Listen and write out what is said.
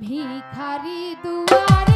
ভিখারি দুয়ারে